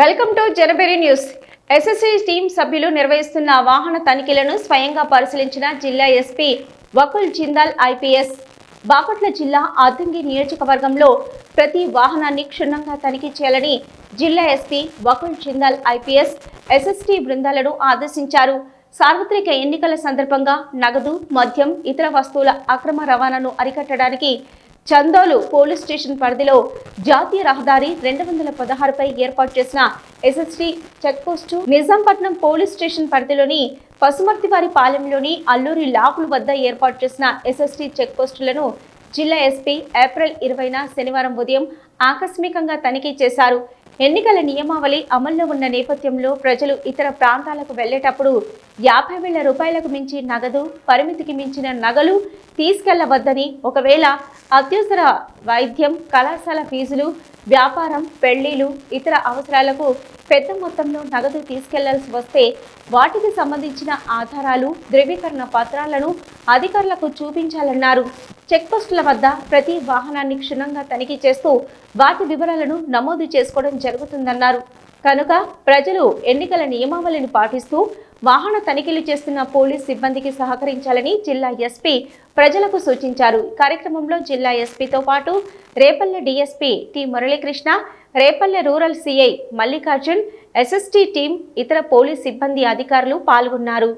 Welcome to Janaberi news. SSC team సభ్యులు నిర్వహిస్తున్న వాహన తనిఖీలను స్వయంగా పరిశీలించిన జిల్లా ఎస్పీ వకుల్ జిందాల్ ఐపీఎస్. బాపట్ల జిల్లా అద్దంకి నియోజకవర్గంలో ప్రతి వాహనాన్ని క్షుణ్ణంగా తనిఖీ చేయాలని జిల్లా SP Vakul Jindal IPS SST బృందాలను ఆదేశించారు. సార్వత్రిక ఎన్నికల సందర్భంగా నగదు మద్యం ఇతర వస్తువుల అక్రమ రవాణాను అరికట్టడానికి చందోలు పోలీస్ స్టేషన్ పరిధిలో జాతీయ రహదారి రెండు వందల పదహారుపై ఏర్పాటు చేసిన SST checkpost Nizampatnam police station పరిధిలోని పసుమర్తివారి పాలెంలోని అల్లూరి లాకుల వద్ద ఏర్పాటు చేసిన ఎస్ఎస్టీ చెక్పోస్టులను జిల్లా ఎస్పీ ఏప్రిల్ ఇరవైన శనివారం ఉదయం ఆకస్మికంగా తనిఖీ చేశారు. ఎన్నికల నియమావళి అమల్లో ఉన్న నేపథ్యంలో ప్రజలు ఇతర ప్రాంతాలకు వెళ్ళేటప్పుడు యాభై వేల రూపాయలకు మించి నగదు పరిమితికి మించిన నగలు తీసుకెళ్ళవద్దని ఒకవేళ అత్యవసర వైద్యం కళాశాల ఫీజులు వ్యాపారం పెళ్ళిలు ఇతర అవసరాలకు పెద్ద మొత్తంలో నగదు తీసుకెళ్ళాల్సి వస్తే వాటికి సంబంధించిన ఆధారాలు ధృవీకరణ పత్రాలను అధికారులకు చూపించాలన్నారు. చెక్పోస్టుల వద్ద ప్రతి వాహనాన్ని క్షుణ్ణంగా తనిఖీ చేస్తూ వాటి వివరాలను నమోదు చేసుకోవడం జరుగుతుందన్నారు. కనుక ప్రజలు ఎన్నికల నియమావళిని పాటిస్తూ వాహన తనిఖీలు చేస్తున్న పోలీస్ సిబ్బందికి సహకరించాలని జిల్లా ఎస్పీ ప్రజలకు సూచించారు. కార్యక్రమంలో జిల్లా ఎస్పీతో పాటు Repalle DSP T Muralikrishna Repalle rural CI Mallikarjun SST team ఇతర పోలీస్ సిబ్బంది అధికారులు పాల్గొన్నారు.